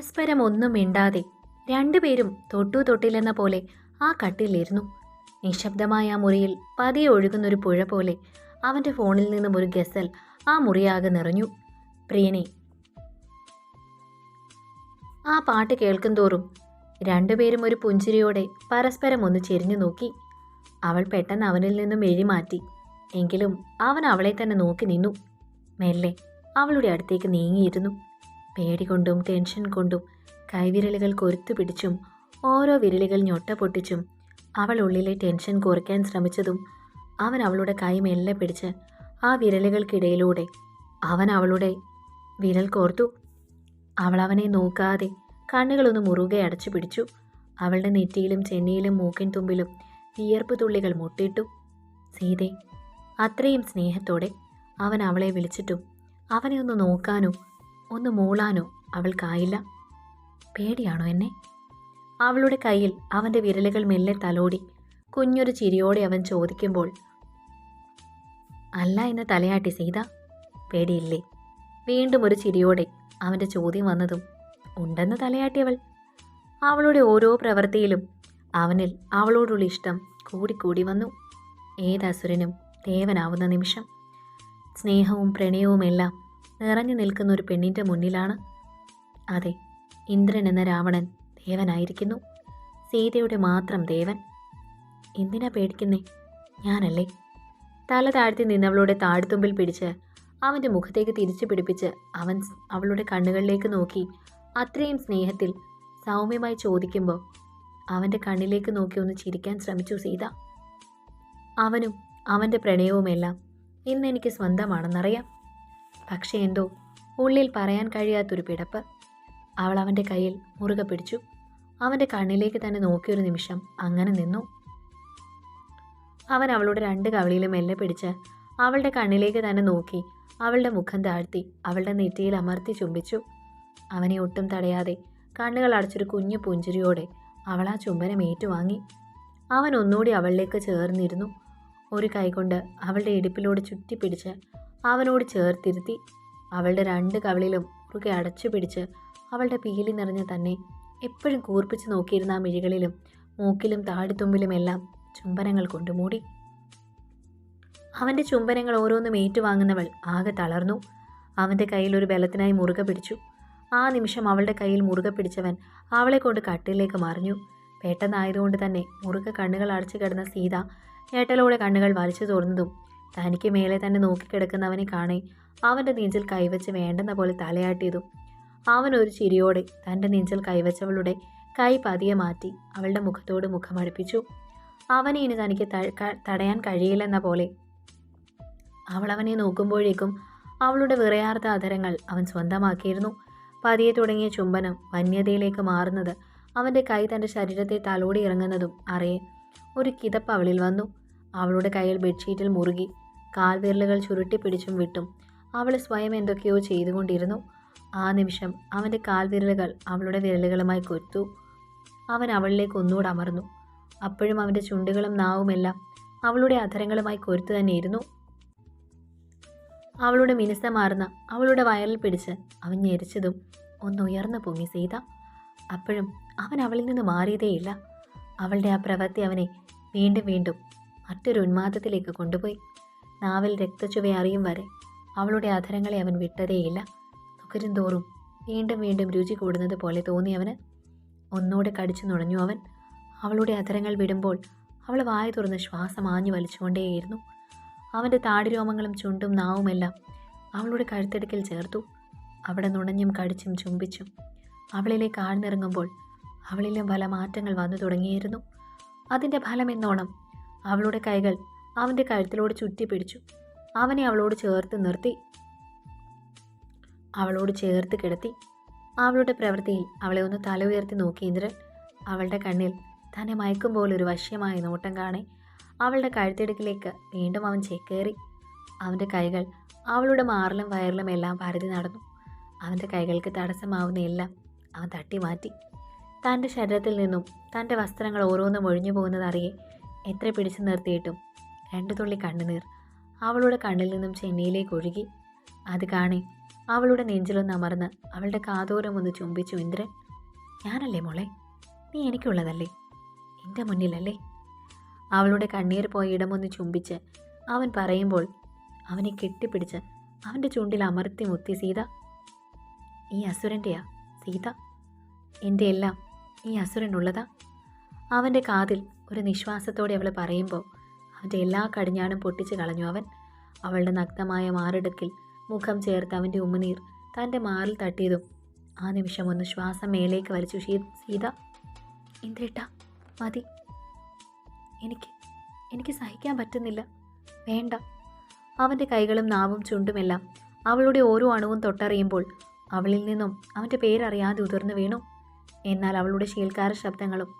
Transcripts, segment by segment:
പരസ്പരം ഒന്നും മിണ്ടാതെ രണ്ടുപേരും തൊട്ടു തൊട്ടില്ലെന്ന പോലെ ആ കട്ടിലിരുന്നു. നിശബ്ദമായ ആ മുറിയിൽ പതിയെ ഒഴുകുന്നൊരു പുഴ പോലെ അവന്റെ ഫോണിൽ നിന്നും ഒരു ഗസൽ ആ മുറിയാകെ നിറഞ്ഞു. പ്രിയനെ ആ പാട്ട് കേൾക്കും തോറും രണ്ടുപേരും ഒരു പുഞ്ചിരിയോടെ പരസ്പരം ഒന്ന് ചെരിഞ്ഞു നോക്കി. അവൾ പെട്ടെന്ന് അവനിൽ നിന്നും എഴിമാറ്റി എങ്കിലും അവൻ അവളെ തന്നെ നോക്കി നിന്നു. മെല്ലെ അവളുടെ അടുത്തേക്ക് നീങ്ങിയിരുന്നു. പേടി കൊണ്ടും ടെൻഷൻ കൊണ്ടും കൈവിരലുകൾ കൊരുത്തു പിടിച്ചും ഓരോ വിരലുകൾ ഞൊട്ട പൊട്ടിച്ചും അവൾ ഉള്ളിലെ ടെൻഷൻ കുറയ്ക്കാൻ ശ്രമിച്ചതും അവൻ അവളുടെ കൈ മെല്ലെ പിടിച്ച് ആ വിരലുകൾക്കിടയിലൂടെ അവൻ അവളുടെ വിരൽ കോർത്തു. അവൾ അവനെ നോക്കാതെ കണ്ണുകളൊന്ന് മുറുകെ അടച്ചു പിടിച്ചു. അവളുടെ നെറ്റിയിലും ചെന്നിയിലും മൂക്കിൻ തുമ്പിലും വിയർപ്പ് തുള്ളികൾ മുട്ടിട്ടു സീതെ അത്രയും സ്നേഹത്തോടെ അവൻ അവളെ വിളിച്ചിട്ടും അവനെ ഒന്ന് നോക്കാനോ ഒന്ന് മൂളാനോ അവൾക്കായില്ല. പേടിയാണോ എന്നെ? അവളുടെ കയ്യിൽ അവന്റെ വിരലുകൾ മെല്ലെ തലോടി കുഞ്ഞൊരു ചിരിയോടെ അവൻ ചോദിക്കുമ്പോൾ അല്ല എന്ന് തലയാട്ടി സീത പേടിയില്ലേ? വീണ്ടും ഒരു ചിരിയോടെ അവന്റെ ചോദ്യം വന്നതും ഉണ്ടെന്ന് തലയാട്ടിയവൾ അവളുടെ ഓരോ പ്രവൃത്തിയിലും അവനിൽ അവളോടുള്ള ഇഷ്ടം കൂടിക്കൂടി വന്നു. ഏതസുരനും ദേവനാവുന്ന നിമിഷം സ്നേഹവും പ്രണയവുമെല്ലാം നിറഞ്ഞു നിൽക്കുന്ന ഒരു പെണ്ണിന്റെ മുന്നിലാണ്. അതെ ഇന്ദ്രൻ എന്ന രാവണൻ ദേവനായിരിക്കുന്നു. സീതയുടെ മാത്രം ദേവൻ. എന്തിനാ പേടിക്കുന്നേ? ഞാനല്ലേ. തല താഴ്ത്തി നിന്നവളുടെ താഴ്ത്തുമ്പിൽ പിടിച്ച് അവന്റെ മുഖത്തേക്ക് തിരിച്ചു പിടിപ്പിച്ച് അവൻ അവളുടെ കണ്ണുകളിലേക്ക് നോക്കി അത്രയും സ്നേഹത്തിൽ സൗമ്യമായി ചോദിക്കുമ്പോൾ അവന്റെ കണ്ണിലേക്ക് നോക്കി ഒന്ന് ചിരിക്കാൻ ശ്രമിച്ചു സീത. അവനും അവന്റെ പ്രണയവുമെല്ലാം ഇന്ന് എനിക്ക് സ്വന്തമാണെന്നറിയാം. പക്ഷേ എന്തോ ഉള്ളിൽ പറയാൻ കഴിയാത്തൊരു പിടപ്പ്. അവൾ അവന്റെ കയ്യിൽ മുറുകെ പിടിച്ചു. അവന്റെ കണ്ണിലേക്ക് തന്നെ നോക്കിയൊരു നിമിഷം അങ്ങനെ നിന്നു. അവൻ അവളുടെ രണ്ട് കവളിയിലും മെല്ലെ പിടിച്ച് അവളുടെ കണ്ണിലേക്ക് തന്നെ നോക്കി അവളുടെ മുഖം താഴ്ത്തി അവളുടെ നെറ്റിയിൽ അമർത്തി ചുംബിച്ചു. അവനെ ഒട്ടും തടയാതെ കണ്ണുകൾ അടച്ചൊരു കുഞ്ഞു പുഞ്ചിരിയോടെ അവൾ ആ ചുംബനം ഏറ്റുവാങ്ങി. അവൻ ഒന്നുകൂടി അവളിലേക്ക് ചേർന്നിരുന്നു. ഒരു കൈകൊണ്ട് അവളുടെ ഇടുപ്പിലൂടെ ചുറ്റിപ്പിടിച്ച് അവനോട് ചേർത്തിരുത്തി. അവളുടെ രണ്ട് കവിളിലും മുറുകെ അടച്ചു പിടിച്ച് അവളുടെ പീലി നിറഞ്ഞ തന്നെ എപ്പോഴും കൂർപ്പിച്ച് നോക്കിയിരുന്ന ആ മിഴികളിലും മൂക്കിലും താടിത്തുമ്പിലുമെല്ലാം ചുംബനങ്ങൾ കൊണ്ടുമൂടി. അവന്റെ ചുംബനങ്ങൾ ഓരോന്നും ഏറ്റുവാങ്ങുന്നവൾ ആകെ തളർന്നു. അവന്റെ കയ്യിൽ ഒരു ബലത്തിനായി മുറുകെ പിടിച്ചു. ആ നിമിഷം അവളുടെ കയ്യിൽ മുറുകെ പിടിച്ചവൻ അവളെ കൊണ്ട് കട്ടിലേക്ക് മറിഞ്ഞു. പെട്ടെന്നായതുകൊണ്ട് തന്നെ മുറുകെ കണ്ണുകൾ അടച്ചു കിടന്ന സീത ഞെട്ടലോടെ കണ്ണുകൾ വലിച്ചു തോർന്നതും തനിക്ക് മേലെ തന്നെ നോക്കിക്കിടക്കുന്നവനെ കാണെ അവന്റെ നെഞ്ചിൽ കൈവച്ച് വേണ്ടെന്ന പോലെ തലയാട്ടിയതും അവൻ ഒരു ചിരിയോടെ തന്റെ നെഞ്ചിൽ കൈവച്ചവളുടെ കൈ പതിയെ മാറ്റി അവളുടെ മുഖത്തോട് മുഖമടുപ്പിച്ചു. അവനെ ഇനി തനിക്ക് തടയാൻ കഴിയില്ലെന്ന പോലെ. അവൾ അവനെ നോക്കുമ്പോഴേക്കും അവളുടെ വിറയാർത്ത അധരങ്ങൾ അവൻ സ്വന്തമാക്കിയിരുന്നു. പതിയെ തുടങ്ങിയ ചുംബനം വന്യതയിലേക്ക് മാറുന്നത് അവന്റെ കൈ തന്റെ ശരീരത്തെ തലോടി ഇറങ്ങുന്നതും അറിയെ ഒരു കിതപ്പ് അവളിൽ വന്നു. അവളുടെ കയ്യിൽ ബെഡ്ഷീറ്റിൽ മുറുകി കാൽവിരലുകൾ ചുരുട്ടിപ്പിടിച്ചും വിട്ടും. അവൾ സ്വയം എന്തൊക്കെയോ ചെയ്തുകൊണ്ടിരുന്നു. ആ നിമിഷം അവന്റെ കാൽവിരലുകൾ അവളുടെ വിരലുകളുമായി കൊത്തു. അവൻ അവളിലേക്ക് ഒന്നുകൂടെ അമർന്നു. അപ്പോഴും അവന്റെ ചുണ്ടുകളും നാവുമെല്ലാം അവളുടെ അധരങ്ങളുമായി കൊരുത്തു തന്നെയിരുന്നു. അവളുടെ മിനുസമാർന്ന അവളുടെ വയറിൽ പിടിച്ച് അവൻ ഞെരിച്ചതും ഒന്നുയർന്ന് പൊങ്ങി സീത. അപ്പോഴും അവൻ അവളിൽ നിന്ന് മാറിയതേയില്ല. അവളുടെ ആ പ്രവൃത്തി അവനെ വീണ്ടും വീണ്ടും മറ്റൊരു ഉന്മാദത്തിലേക്ക് കൊണ്ടുപോയി. നാവിൽ രക്തച്ചുവ അറിയും വരെ അവളുടെ അധരങ്ങളെ അവൻ വിട്ടതേയില്ല. നുകരും തോറും വീണ്ടും വീണ്ടും രുചി കൂടുന്നത് പോലെ തോന്നി അവന്. ഒന്നോടെ കടിച്ചു നുണഞ്ഞു അവൻ. അവളുടെ അധരങ്ങൾ വിടുമ്പോൾ അവൾ വായ തുറന്ന് ശ്വാസം ആഞ്ഞു വലിച്ചുകൊണ്ടേയിരുന്നു. അവന്റെ താടിരോമങ്ങളും ചുണ്ടും നാവുമെല്ലാം അവളുടെ കഴുത്തടുക്കിൽ ചേർത്തു. അവിടെ നുണഞ്ഞും കടിച്ചും ചുംബിച്ചും അവളിലേക്ക് ആഴ്ന്നിറങ്ങുമ്പോൾ അവളിലും പല മാറ്റങ്ങൾ വന്നു തുടങ്ങിയിരുന്നു. അതിന്റെ ഫലമെന്നോണം അവളുടെ കൈകൾ അവന്റെ കഴുത്തിലോട് ചുറ്റിപ്പിടിച്ചു. അവനെ അവളോട് ചേർത്ത് നിർത്തി. അവളോട് ചേർത്ത് കിടത്തി. അവളുടെ പ്രവൃത്തിയിൽ അവളെ ഒന്ന് തല ഉയർത്തി നോക്കി ഇന്ദ്രൻ അവളുടെ കണ്ണിൽ തന്നെ മയക്കും പോലെ ഒരു വശ്യമായ നോട്ടം കാണെ. അവളുടെ കഴുത്തിടുക്കിലേക്ക് വീണ്ടും അവൻ ചേക്കേറി അവന്റെ കൈകൾ അവളുടെ മാറിലും വയറിലും എല്ലാം പരതി നടന്നു. അവന്റെ കൈകൾക്ക് തടസ്സമാവുന്ന എല്ലാം അവൻ തട്ടി മാറ്റി തന്റെ ശരീരത്തിൽ നിന്നും തന്റെ വസ്ത്രങ്ങൾ ഓരോന്നും ഒഴിഞ്ഞു പോകുന്നതറിയെ എത്ര പിടിച്ചു നിർത്തിയിട്ടും രണ്ടു തുള്ളി കണ്ണുനീർ അവളുടെ കണ്ണിൽ നിന്നും ചെന്നൈയിലേക്ക് ഒഴുകി. അത് കാണി അവളുടെ നെഞ്ചിലൊന്ന് അമർന്ന് അവളുടെ കാതോരം ഒന്ന് ചുംബിച്ചു ഇന്ദ്രൻ ഞാനല്ലേ മോളെ? നീ എനിക്കുള്ളതല്ലേ? എന്റെ മുന്നിലല്ലേ? അവളുടെ കണ്ണീർ പോയ ഇടമൊന്ന് ചുംബിച്ച് അവൻ പറയുമ്പോൾ അവനെ കെട്ടിപ്പിടിച്ച് അവന്റെ ചുണ്ടിൽ അമർത്തി മുത്തി സീത ഈ അസുരന്റെയാ സീത എന്റെ എല്ലാം ഈ അസുരനുള്ളതാ? അവന്റെ കാതിൽ ഒരു നിശ്വാസത്തോടെ അവൾ പറയുമ്പോൾ അവന്റെ എല്ലാ കടിഞ്ഞാണും പൊട്ടിച്ച് കളഞ്ഞു. അവൻ അവളുടെ നഗ്നമായ മാറിടുക്കിൽ മുഖം ചേർത്ത് അവന്റെ ഉമ്മനീർ തന്റെ മാറിൽ തട്ടിയതും ആ നിമിഷം ഒന്ന് ശ്വാസം മേലേക്ക് വലിച്ചു സീത. ഇന്ദ്രേട്ട മതി. എനിക്ക് എനിക്ക് സഹിക്കാൻ പറ്റുന്നില്ല. വേണ്ട. അവന്റെ കൈകളും നാവും ചുണ്ടുമെല്ലാം അവളുടെ ഓരോ അണുവും തൊട്ടറിയുമ്പോൾ അവളിൽ നിന്നും അവന്റെ പേരറിയാതെ ഉതിർന്നു വീണു. എന്നാൽ അവളുടെ ശീൽക്കാര ശബ്ദങ്ങളും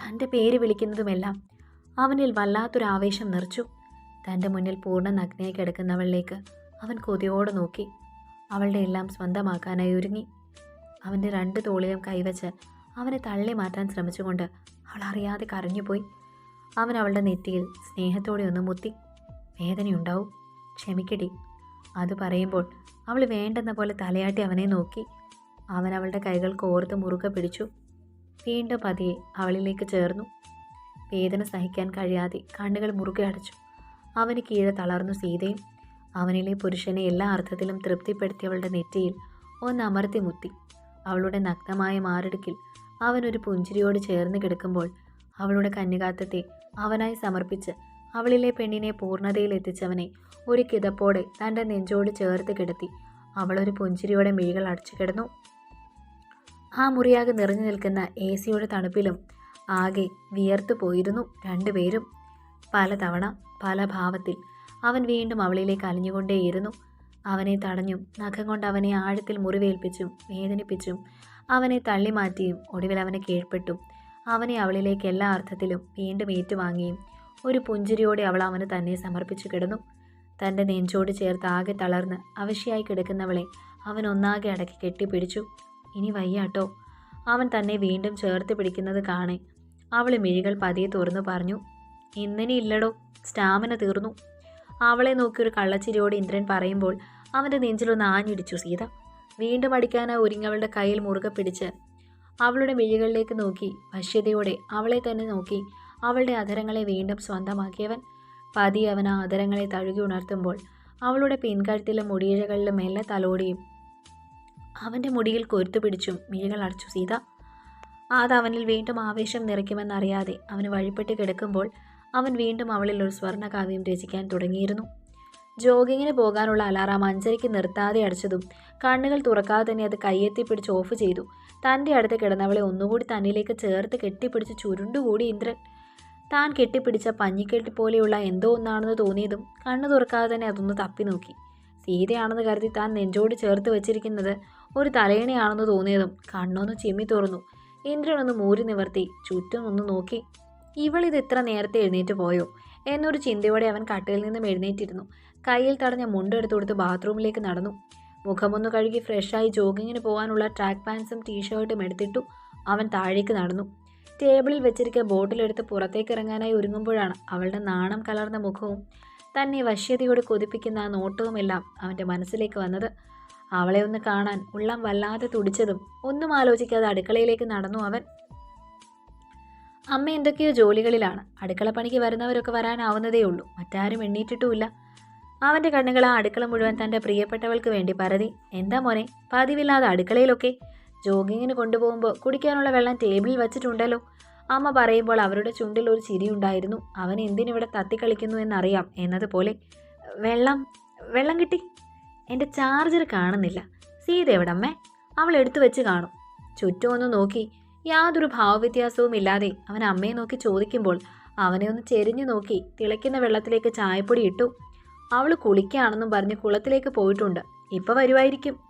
തന്റെ പേര് വിളിക്കുന്നതുമെല്ലാം അവനിൽ വല്ലാത്തൊരു ആവേശം നിറച്ചു. തന്റെ മുന്നിൽ പൂർണ നഗ്നയായി കിടക്കുന്നവളിലേക്ക് അവൻ കൊതിയോടെ നോക്കി. അവളുടെ എല്ലാം സ്വന്തമാക്കാനായി ഒരുങ്ങി. അവന്റെ രണ്ട് തോളിലും കൈവച്ച് അവനെ തള്ളി മാറ്റാൻ ശ്രമിച്ചുകൊണ്ട് അവൾ അറിയാതെ കരഞ്ഞുപോയി. അവൻ അവളുടെ നെറ്റിയിൽ സ്നേഹത്തോടെ ഒന്ന് മുത്തി. വേദനയുണ്ടാവും. ക്ഷമിക്കടി. അത് പറയുമ്പോൾ അവൾ വേണ്ടെന്ന പോലെ തലയാട്ടി അവനെ നോക്കി. അവൻ അവളുടെ കൈകൾ കോർത്ത് മുറുകെ പിടിച്ചു. വീണ്ടും പതിയെ അവളിലേക്ക് ചേർന്നു. വേദന സഹിക്കാൻ കഴിയാതെ കണ്ണുകൾ മുറുകെ അടച്ചു. അവന് കീഴെ തളർന്നു സീതയും അവനിലെ പുരുഷനെ എല്ലാ അർത്ഥത്തിലും തൃപ്തിപ്പെടുത്തിയവളുടെ നെറ്റിയിൽ ഒന്ന് അമർത്തി മുത്തി. അവളുടെ നഗ്നമായ മാറിടുക്കിൽ അവനൊരു പുഞ്ചിരിയോട് ചേർന്ന് കിടക്കുമ്പോൾ അവളുടെ കന്യകാത്തത്തെ അവനായി സമർപ്പിച്ച് അവളിലെ പെണ്ണിനെ പൂർണതയിൽ എത്തിച്ചവനെ ഒരു കിതപ്പോടെ തന്റെ നെഞ്ചോട് ചേർത്ത് കിടത്തി അവളൊരു പുഞ്ചിരിയോടെ മിഴികൾ അടച്ചു കിടന്നു. ആ മുറിയാകെ നിറഞ്ഞു നിൽക്കുന്ന എ സിയുടെ തണുപ്പിലും ആകെ വിയർത്തു പോയിരുന്നു രണ്ടുപേരും. പലതവണ പല ഭാവത്തിൽ അവൻ വീണ്ടും അവളിലേക്ക് അലിഞ്ഞുകൊണ്ടേയിരുന്നു. അവനെ തടഞ്ഞും നഖം കൊണ്ട് അവനെ ആഴത്തിൽ മുറിവേൽപ്പിച്ചും വേദനിപ്പിച്ചും അവനെ തള്ളി മാറ്റിയും ഒടുവിൽ അവനെ കീഴ്പ്പെട്ടും. അവനെ അവളിലേക്ക് എല്ലാ അർത്ഥത്തിലും വീണ്ടും ഏറ്റുവാങ്ങിയും ഒരു പുഞ്ചിരിയോടെ അവൾ അവന് തന്നെ സമർപ്പിച്ചു കിടന്നു. തന്റെ നെഞ്ചോട് ചേർത്ത് ആകെ തളർന്ന് അവശയായി കിടക്കുന്നവളെ അവൻ ഒന്നാകെ അടക്കി കെട്ടിപ്പിടിച്ചു. ഇനി വയ്യാട്ടോ. അവൻ തന്നെ വീണ്ടും ചേർത്ത് പിടിക്കുന്നത് കാണേ. അവൾ മിഴികൾ പതിയെ തുറന്നു പറഞ്ഞു ഇന്നിനി ഇല്ലടോ സ്റ്റാമിന തീർന്നു. അവളെ നോക്കി ഒരു കള്ളച്ചിരിയോട് ഇന്ദ്രൻ പറയുമ്പോൾ അവന്റെ നെഞ്ചിലൊന്ന് ആഞ്ഞിടിച്ചു സീത. വീണ്ടും അടിക്കാനായി ഒരുങ്ങവളുടെ കയ്യിൽ മുറുകെ പിടിച്ച് അവളുടെ മിഴികളിലേക്ക് നോക്കി. വശ്യതയോടെ അവളെ തന്നെ നോക്കി. അവളുടെ അധരങ്ങളെ വീണ്ടും സ്വന്തമാക്കിയവൻ. പതി അവൻ ആ അധരങ്ങളെ തഴുകി ഉണർത്തുമ്പോൾ അവളുടെ പിൻകഴുത്തിലും മുടിയിഴകളിലും മെല്ലെ തലോടിയും അവന്റെ മുടിയിൽ കൊരുത്തു പിടിച്ചും മിഴികൾ അടച്ചു. സീത അത് അവനിൽ വീണ്ടും ആവേശം നിറയ്ക്കുമെന്നറിയാതെ അവന് വഴിപ്പെട്ട് കിടക്കുമ്പോൾ അവൻ വീണ്ടും അവളിൽ ഒരു സ്വർണകാവ്യം രചിക്കാൻ തുടങ്ങിയിരുന്നു. ജോഗിങ്ങിന് പോകാനുള്ള അലാറാം അഞ്ചരയ്ക്ക് നിർത്താതെ അടിച്ചതും കണ്ണുകൾ തുറക്കാതെ തന്നെ അത് കയ്യെത്തി പിടിച്ച് ഓഫ് ചെയ്തു. തന്റെ അടുത്ത് കിടന്നവളെ ഒന്നുകൂടി തന്നിലേക്ക് ചേർത്ത് കെട്ടിപ്പിടിച്ച് ചുരുണ്ടുകൂടി ഇന്ദ്രൻ. താൻ കെട്ടിപ്പിടിച്ച പഞ്ഞിക്കെട്ടി പോലെയുള്ള എന്തോ ഒന്നാണെന്ന് തോന്നിയതും കണ്ണു തുറക്കാതെ തന്നെ അതൊന്ന് തപ്പി നോക്കി. സീതയാണെന്ന് കരുതി താൻ നെഞ്ചോട് ചേർത്ത് വെച്ചിരിക്കുന്നത് ഒരു തലയിണയാണെന്ന് തോന്നിയതും കണ്ണൊന്ന് ചിമ്മി തുറന്നു. ഇന്ദ്രൻ ഒന്ന് മൂരി നിവർത്തി ചുറ്റും ഒന്ന് നോക്കി. ഇവളിത് ഇത്ര നേരത്തെ എഴുന്നേറ്റ് പോയോ? എന്നൊരു ചിന്തയോടെ അവൻ കട്ടിലിൽ നിന്നും എഴുന്നേറ്റിരുന്നു. കയ്യിൽ തടഞ്ഞ മുണ്ടെടുത്ത് കൊടുത്ത് ബാത്റൂമിലേക്ക് നടന്നു. മുഖമൊന്ന് കഴുകി ഫ്രഷായി ജോഗിങ്ങിന് പോകാനുള്ള ട്രാക്ക് പാൻസും ടീഷർട്ടും എടുത്തിട്ടു അവൻ താഴേക്ക് നടന്നു. ടേബിളിൽ വെച്ചിരിക്കുക ബോട്ടിലെടുത്ത് പുറത്തേക്ക് ഇറങ്ങാനായി ഒരുങ്ങുമ്പോഴാണ് അവളുടെ നാണം കലർന്ന മുഖവും തന്നെ വശ്യതയോട് കൊതിപ്പിക്കുന്ന ആ നോട്ടവുമെല്ലാം അവന്റെ മനസ്സിലേക്ക് വന്നത്. അവളെ ഒന്ന് കാണാൻ ഉള്ളം വല്ലാതെ തുടിച്ചതും ഒന്നും ആലോചിക്കാതെ അടുക്കളയിലേക്ക് നടന്നു അവൻ. അമ്മ എന്തൊക്കെയോ ജോലികളിലാണ്. അടുക്കള പണിക്ക് വരുന്നവരൊക്കെ വരാനാവുന്നതേ ഉള്ളൂ. മറ്റാരും എണ്ണീറ്റിട്ടുമില്ല അവന്റെ കണ്ണുകൾ ആ അടുക്കള മുഴുവൻ തന്റെ പ്രിയപ്പെട്ടവൾക്ക് വേണ്ടി പരതി. എന്താ മോനെ പതിവില്ലാതെ അടുക്കളയിലൊക്കെ ജോഗിങ്ങിന് കൊണ്ടുപോകുമ്പോൾ കുടിക്കാനുള്ള വെള്ളം ടേബിളിൽ വച്ചിട്ടുണ്ടല്ലോ. അമ്മ പറയുമ്പോൾ അവരുടെ ചുണ്ടിൽ ഒരു ചിരിയുണ്ടായിരുന്നു അവൻ എന്തിനിവിടെ തത്തിക്കളിക്കുന്നു എന്നറിയാം എന്നതുപോലെ വെള്ളം വെള്ളം കിട്ടി. എന്റെ ചാർജർ കാണുന്നില്ല. സീത എവിടമ്മേ? അവൾ എടുത്തു വെച്ച് കാണും. ചുറ്റും ഒന്ന് നോക്കി യാതൊരു ഭാവവ്യത്യാസവും ഇല്ലാതെ അവൻ അമ്മയെ നോക്കി ചോദിക്കുമ്പോൾ അവനെ ഒന്ന് ചെരിഞ്ഞു നോക്കി തിളയ്ക്കുന്ന വെള്ളത്തിലേക്ക് ചായപ്പൊടി ഇട്ടു. അവൾ കുളിക്കുകയാണെന്നും പറഞ്ഞ് കുളത്തിലേക്ക് പോയിട്ടുണ്ട്. ഇപ്പം വരുമായിരിക്കും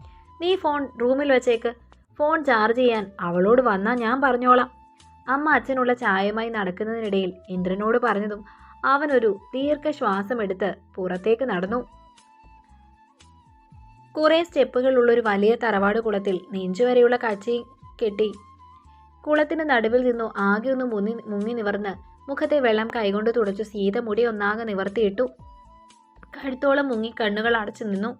നീ ഫോൺ റൂമിൽ വെച്ചേക്ക്. ഫോൺ ചാർജ് ചെയ്യാൻ അവളോട് വന്നാൽ ഞാൻ പറഞ്ഞോളാം. അമ്മ അച്ഛനുള്ള ചായയുമായി നടക്കുന്നതിനിടയിൽ ഇന്ദ്രനോട് പറഞ്ഞതും അവനൊരു ദീർഘശ്വാസമെടുത്ത് പുറത്തേക്ക് നടന്നു. കുറേ സ്റ്റെപ്പുകളുള്ളൊരു വലിയ തറവാട് കുളത്തിൽ നെഞ്ചുവരെയുള്ള കച്ചി കെട്ടി കുളത്തിന് നടുവിൽ നിന്നു ആകെ ഒന്ന് മുങ്ങി മുങ്ങി നിവർന്ന് മുഖത്തെ വെള്ളം കൈകൊണ്ട് തുടച്ചു സീത മുടി ഒന്നാകെ നിവർത്തിയിട്ടു. കഴുത്തോളം മുങ്ങി കണ്ണുകൾ അടച്ചു നിന്നു.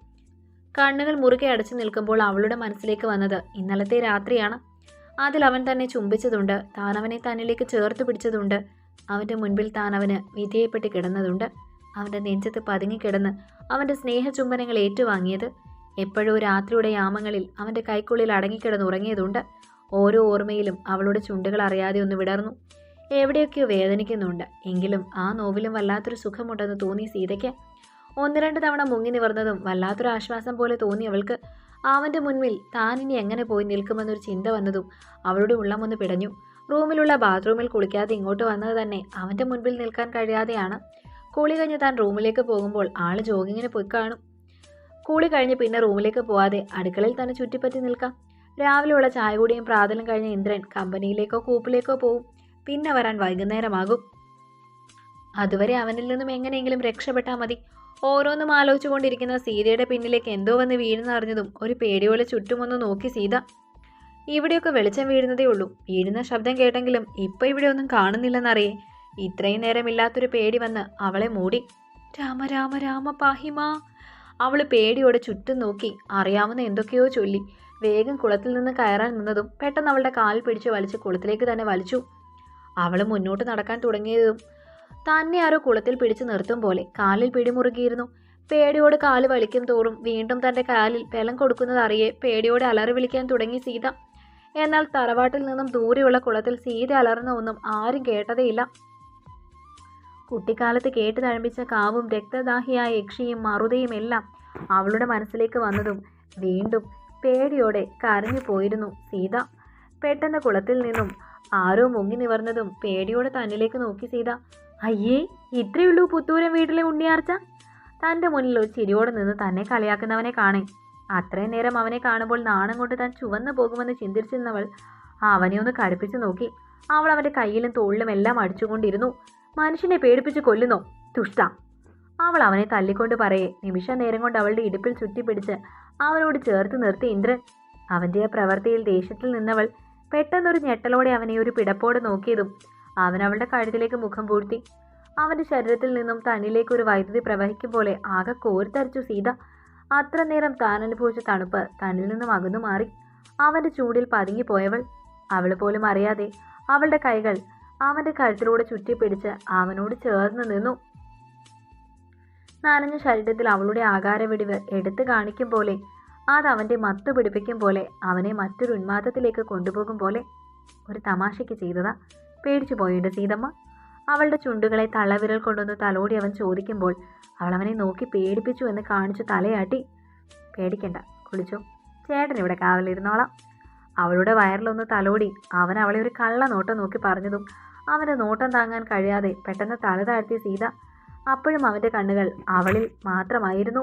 കണ്ണുകൾ മുറുകെ അടച്ചു നിൽക്കുമ്പോൾ അവളുടെ മനസ്സിലേക്ക് വന്നത് ഇന്നലത്തെ രാത്രിയാണ്. അതിൽ അവൻ തന്നെ ചുംബിച്ചതുണ്ട്. താൻ അവനെ തന്നിലേക്ക് ചേർത്ത് പിടിച്ചതുണ്ട്. അവന്റെ മുൻപിൽ താൻ അവന് വിധേയപ്പെട്ട് കിടന്നതുണ്ട്. അവന്റെ നെഞ്ചത്ത് പതുങ്ങിക്കിടന്ന് അവന്റെ സ്നേഹചുംബനങ്ങൾ ഏറ്റുവാങ്ങിയത്. എപ്പോഴോ രാത്രിയുടെ യാമങ്ങളിൽ അവന്റെ കൈക്കുള്ളിൽ അടങ്ങിക്കിടന്ന് ഉറങ്ങിയതുണ്ട്. ഓരോ ഓർമ്മയിലും അവളുടെ ചുണ്ടുകൾ അറിയാതെ ഒന്ന് വിടർന്നു. എവിടെയൊക്കെയോ വേദനിക്കുന്നുണ്ട്. എങ്കിലും ആ നോവിലും വല്ലാത്തൊരു സുഖമുണ്ടെന്ന് തോന്നി സീതയ്ക്ക്. ഒന്ന് രണ്ട് തവണ മുങ്ങി നിവർന്നതും വല്ലാത്തൊരു ആശ്വാസം പോലെ തോന്നി അവൾക്ക് അവന്റെ മുൻപിൽ താൻ ഇനി എങ്ങനെ പോയി നിൽക്കുമെന്നൊരു ചിന്ത വന്നതും അവളുടെ ഉള്ളമൊന്ന് പിടഞ്ഞു. റൂമിലുള്ള ബാത്റൂമിൽ കുളിക്കാതെ ഇങ്ങോട്ട് വന്നത് തന്നെ അവന്റെ മുൻപിൽ നിൽക്കാൻ കഴിയാതെയാണ്. കുളി കഴിഞ്ഞ് താൻ റൂമിലേക്ക് പോകുമ്പോൾ ആൾ ജോഗിങ്ങിന് പോയി കാണും. കുളി കഴിഞ്ഞ് പിന്നെ റൂമിലേക്ക് പോവാതെ അടുക്കളയിൽ തന്നെ ചുറ്റിപ്പറ്റി നിൽക്കാം. രാവിലെയുള്ള ചായ കൂടിയും പ്രാതലും കഴിഞ്ഞ ഇന്ദ്രൻ കമ്പനിയിലേക്കോ കൂപ്പിലേക്കോ പോവും. പിന്നെ വരാൻ വൈകുന്നേരമാകും. അതുവരെ അവനിൽ നിന്നും എങ്ങനെയെങ്കിലും രക്ഷപ്പെട്ടാൽ മതി. ഓരോന്നും ആലോചിച്ചുകൊണ്ടിരിക്കുന്ന സീതയുടെ പിന്നിലേക്ക് എന്തോ വന്ന് വീഴുന്നറിഞ്ഞതും ഒരു പേടിയോലെ ചുറ്റുമൊന്ന് നോക്കി സീത. ഇവിടെയൊക്കെ വെളിച്ചം വീഴുന്നതേ ഉള്ളൂ. വീഴുന്ന ശബ്ദം കേട്ടെങ്കിലും ഇപ്പം ഇവിടെ ഒന്നും കാണുന്നില്ലെന്നറിയേ. ഇത്രയും നേരമില്ലാത്തൊരു പേടി വന്ന് അവളെ മൂടി. രാമ രാമ രാമ പാഹിമ. അവൾ പേടിയോടെ ചുറ്റും നോക്കി അറിയാവുന്ന എന്തൊക്കെയോ ചൊല്ലി. വേഗം കുളത്തിൽ നിന്ന് കയറാൻ നിന്നതും പെട്ടെന്ന് അവളുടെ കാൽ പിടിച്ച് വലിച്ച് കുളത്തിലേക്ക് തന്നെ വലിച്ചു. അവൾ മുന്നോട്ട് നടക്കാൻ തുടങ്ങിയതും തന്നെ ആരോ കുളത്തിൽ പിടിച്ചു നിർത്തും പോലെ കാലിൽ പിടിമുറുകിയിരുന്നു. പേടിയോട് കാൽ വലിക്കും തോറും വീണ്ടും തന്റെ കാലിൽ ബലം കൊടുക്കുന്നത് പേടിയോട് അലറി വിളിക്കാൻ തുടങ്ങി സീത. എന്നാൽ തറവാട്ടിൽ നിന്നും ദൂരെയുള്ള കുളത്തിൽ സീത അലർന്ന ഒന്നും ആരും കേട്ടതേയില്ല. കുട്ടിക്കാലത്ത് കേട്ട് തഴമ്പിച്ച കാവും രക്തദാഹിയായ യക്ഷിയും മറുതയും എല്ലാം അവളുടെ മനസ്സിലേക്ക് വന്നതും വീണ്ടും പേടിയോടെ കരഞ്ഞു പോയിരുന്നു സീത. പെട്ടെന്ന് കുളത്തിൽ നിന്നും ആരോ മുങ്ങി നിവർന്നതും പേടിയോടെ തന്നിലേക്ക് നോക്കി സീത. അയ്യേ ഇത്രയുള്ളൂ പുത്തൂരൻ വീട്ടിലെ ഉണ്ണിയാർച്ച. തന്റെ മുന്നിൽ ഒരു ചിരിയോടെ നിന്ന് തന്നെ കളിയാക്കുന്നവനെ കാണേ. അത്രയും നേരം അവനെ കാണുമ്പോൾ നാണം കൊണ്ട് താൻ ചുവന്നു പോകുമെന്ന് ചിന്തിച്ചിരുന്നവൾ അവനെ ഒന്ന് കടുപ്പിച്ചു നോക്കി. അവൾ അവന്റെ കയ്യിലും തോളിലും എല്ലാം അടിച്ചുകൊണ്ടിരുന്നു. മനുഷ്യനെ പേടിപ്പിച്ച് കൊല്ലുന്നോ? തുഷ്ട. അവൾ അവനെ തല്ലിക്കൊണ്ട് പറയേ നിമിഷ നേരം കൊണ്ട് അവളുടെ ഇടുപ്പിൽ ചുറ്റിപ്പിടിച്ച് അവനോട് ചേർത്ത് നിർത്തി ഇന്ദ്രൻ. അവന്റെ പ്രവൃത്തിയിൽ ദേഷ്യത്തിൽ നിന്നവൾ പെട്ടെന്നൊരു ഞെട്ടലോടെ അവനെ ഒരു പിടപ്പോടെ നോക്കിയതും അവൻ അവളുടെ കഴുത്തിലേക്ക് മുഖം പൂഴ്ത്തി. അവന്റെ ശരീരത്തിൽ നിന്നും തന്നിലേക്ക് ഒരു വൈദ്യുതി പ്രവഹിക്കും പോലെ ആകെ കോരിത്തരച്ചു സീത. അത്ര നേരം താൻ അനുഭവിച്ച തണുപ്പ് തന്നിൽ നിന്നും അകന്നു മാറി. അവന്റെ ചൂടിൽ പതുങ്ങിപ്പോയവൾ അവൾ പോലും അറിയാതെ അവളുടെ കൈകൾ അവന്റെ കഴുത്തിലൂടെ ചുറ്റിപ്പിടിച്ച് അവനോട് ചേർന്ന് നിന്നു. നനഞ്ഞ ശരീരത്തിൽ അവളുടെ ആകാരവിടിവ് എടുത്തു കാണിക്കും പോലെ അത് അവന്റെ മത്ത് പിടിപ്പിക്കും പോലെ അവനെ മറ്റൊരു ഉന്മാദത്തിലേക്ക് കൊണ്ടുപോകും പോലെ ഒരു തമാശയ്ക്ക് ചെയ്തതാ. പേടിച്ചു പോയുണ്ട് സീതമ്മ. അവളുടെ ചുണ്ടുകളെ തള്ളവിരൽ കൊണ്ടൊന്ന് തലോടി അവൻ ചോദിക്കുമ്പോൾ അവൾ അവനെ നോക്കി പേടിപ്പിച്ചു എന്ന് കാണിച്ചു തലയാട്ടി. പേടിക്കണ്ട കുളിച്ചോ. ചേട്ടൻ ഇവിടെ കാവലിരുന്നോളാം. അവളുടെ വയറിലൊന്ന് തലോടി അവൻ അവളെ ഒരു കള്ള നോട്ടം നോക്കി പറഞ്ഞതും അവന്റെ നോട്ടം താങ്ങാൻ കഴിയാതെ പെട്ടെന്ന് തല താഴ്ത്തിയ സീത. അപ്പോഴും അവന്റെ കണ്ണുകൾ അവളിൽ മാത്രമായിരുന്നു.